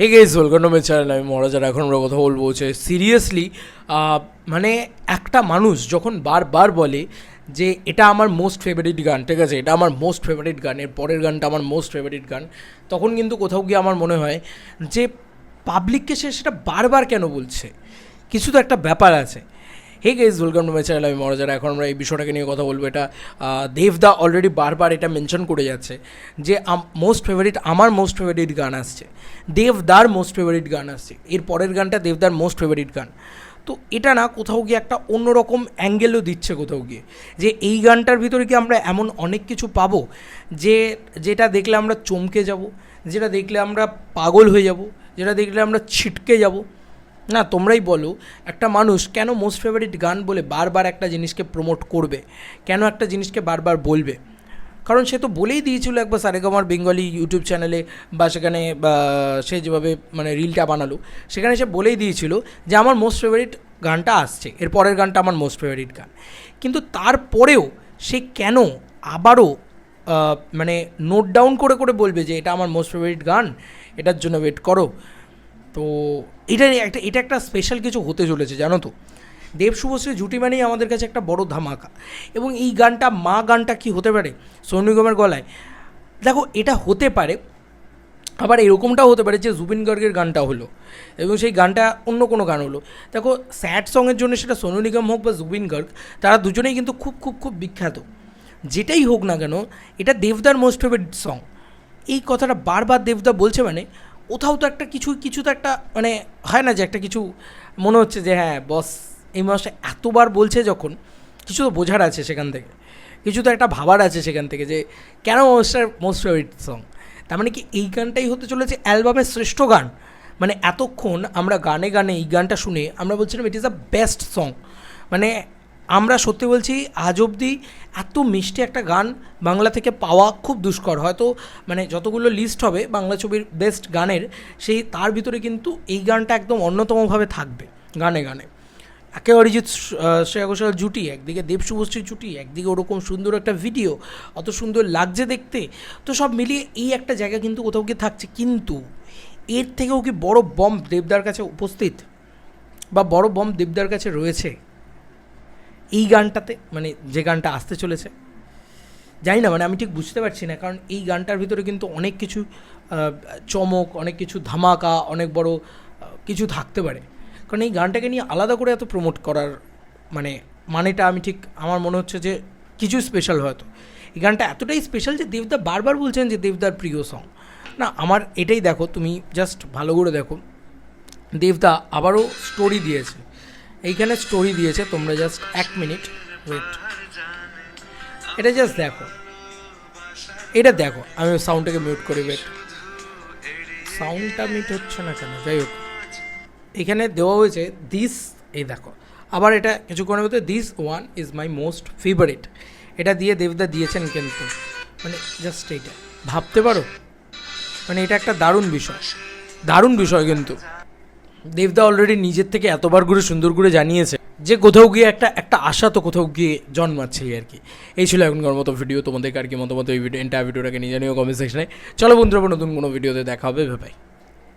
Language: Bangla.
Hey guys welcome to channel আমি মহারাজার এখন আমরা কথা বলব যে সিরিয়াসলি মানে একটা মানুষ যখন বারবার বলে যে এটা আমার মোস্ট ফেভারিট গান, ঠিক আছে? এটা আমার মোস্ট ফেভারিট গান, এর পরের গানটা আমার মোস্ট ফেভারিট গান, তখন কিন্তু কোথাও গিয়ে আমার মনে হয় যে পাবলিককে সে সেটা বারবার কেন বলছে? কিছু তো একটা ব্যাপার আছে। Hey guys welcome to my channel আমি মহারাজার এখন আমরা এই বিষয়টাকে নিয়ে কথা বলব। এটা দেবদা অলরেডি বারবার এটা মেনশন করে যাচ্ছে যে মোস্ট ফেভারিট আমার মোস্ট ফেভারিট গান আসছে। দেবদার মোস্ট ফেভারিট গান আসছে। এর পরের গানটা দেবদার মোস্ট ফেভারিট গান। তো এটা না, কোথাও গিয়ে একটা অন্যরকম অ্যাঙ্গেলও দিচ্ছে কোথাও গিয়ে। যে, এই গানটার ভিতরে কি আমরা এমন অনেক কিছু পাবো? যে, যেটা দেখলে আমরা চমকে যাব, যেটা দেখলে আমরা পাগল হয়ে যাব, যেটা দেখলে আমরা ছিটকে যাব। না, তোমরাই বলো, একটা মানুষ কেন মোস্ট ফেভারিট গান বলে বারবার একটা জিনিসকে প্রমোট করবে? কেন একটা জিনিসকে বারবার বলবে? কারণ সে তো বলেই দিয়েছিল একবার সারেগামার বেঙ্গলি ইউটিউব চ্যানেলে বা সেখানে সে যেভাবে মানে রিলটা বানালো, সেখানে সে বলেই দিয়েছিল যে আমার মোস্ট ফেভারিট গানটা আসছে, এর পরের গানটা আমার মোস্ট ফেভারিট গান। কিন্তু তারপরেও সে কেন আবারও মানে নোট ডাউন করে করে বলবে যে এটা আমার মোস্ট ফেভারিট গান, এটার জন্য ওয়েট করো? তো এটা একটা এটা একটা স্পেশাল কিছু হতে চলেছে, জানো তো? দেব শুভশ্রী জুটি মানেই আমাদের কাছে একটা বড় ধামাকা। এবং এই গানটা, মা গানটা কি হতে পারে? সোনু নিগমের গলায়। দেখো, এটা হতে পারে, আবার এরকমটাও হতে পারে যে জুবিন গার্গের গানটা হলো, এবং সেই গানটা অন্য কোনো গান হলো। দেখো, স্যাড সঙের জন্য সেটা সোনু নিগম হোক বা জুবিন গার্গ, তারা দুজনেই কিন্তু খুব খুব খুব বিখ্যাত। যেটাই হোক না কেন, এটা দেবদার মোস্ট ফেভারিট সং এই কথাটা বারবার দেবদা বলছে মানে কোথাও তো একটা কিছু কিছু তো একটা মানে হয় না যে একটা কিছু মনে হচ্ছে যে হ্যাঁ বস এই মাসে এতবার বলছে যখন, কিছু তো বোঝার আছে সেখান থেকে। কিছু তো একটা ভাবার আছে সেখান থেকে যে, কেন মোস্টার মোস্ট ফেভারিট সং তার মানে কি এই গানটাই হতে চলেছে অ্যালবামের শ্রেষ্ঠ গান। মানে এতক্ষণ আমরা গানে গানে এই গানটা শুনে আমরা বলছিলাম it is the best song মানে আমরা সত্যি বলছি, আজ অবধি এত মিষ্টি একটা গান বাংলা থেকে পাওয়া খুব দুষ্কর। হয়তো মানে যতগুলো লিস্ট হবে বাংলা ছবির বেস্ট গানের, সেই তার ভিতরে কিন্তু এই গানটা একদম অন্যতমভাবে থাকবে, গানে গানে। একে অরিজিৎ শ্রেয়া ঘোষাল জুটি, একদিকে দেব শুভশ্রী জুটি, একদিকে ওরকম সুন্দর একটা ভিডিও অত সুন্দর লাগছে দেখতে। তো সব মিলিয়ে এই একটা জায়গা কিন্তু কোথাও গিয়ে থাকছে। কিন্তু এর থেকেও কি বড় বম দেবদার কাছে উপস্থিত? বা বড় বম দেবদার কাছে রয়েছে? এই গানটাতে মানে যে গানটা আসতে চলেছে, জানি না মানে আমি ঠিক বুঝতে পারছি না, কারণ এই গানটার ভিতরে কিন্তু অনেক কিছু চমক, অনেক কিছু ধামাকা, অনেক বড় কিছু থাকতে পারে। কারণ এই গানটাকে নিয়ে আলাদা করে এত প্রমোট করার মানে মানেটা আমি ঠিক, আমার মনে হচ্ছে যে কিছু স্পেশাল হয়তো। এই গানটা এতটাই স্পেশাল যে দেবদা বারবার বলছেন যে দেবদার প্রিয় সং না, আমার এটাই দেখো, তুমি জাস্ট ভালো করে দেখো। দেবদা আবারও স্টোরি দিয়েছে। এইখানে স্টোরি দিয়েছে, তোমরা জাস্ট এক মিনিট ওয়েট এটা জাস্ট দেখো। এটা দেখো, আমি সাউন্ডটাকে মিউট করি ওয়েট সাউন্ডটা মিট হচ্ছে না কেন? যাই হোক। এখানে দেওয়া হয়েছে দিস এই দেখো। আবার এটা কিছুক্ষণের মধ্যে this one is my most favourite এটা দিয়ে দেবদা দিয়েছেন কিন্তু। মানে জাস্ট এইটা। ভাবতে পারো? মানে এটা একটা দারুণ বিষয়। দারুণ বিষয় কিন্তু। দেবদা অলরেডি নিজের থেকে এতবার ঘুরে সুন্দর করে জানিয়েছে যে কোথাও গিয়ে একটা একটা আশা তো কোথাও গিয়ে জন্মাচ্ছে আর কি। এই ছিল এখনকার মতো ভিডিও তোমাদের আর কি মতামত এই ভিডিও এন্টার ভিডিওটাকে নিয়ে জানিও কমেন্ট সেকশনে চলো বন্ধুরা নতুন কোনো ভিডিওতে দেখা হবে। ভাই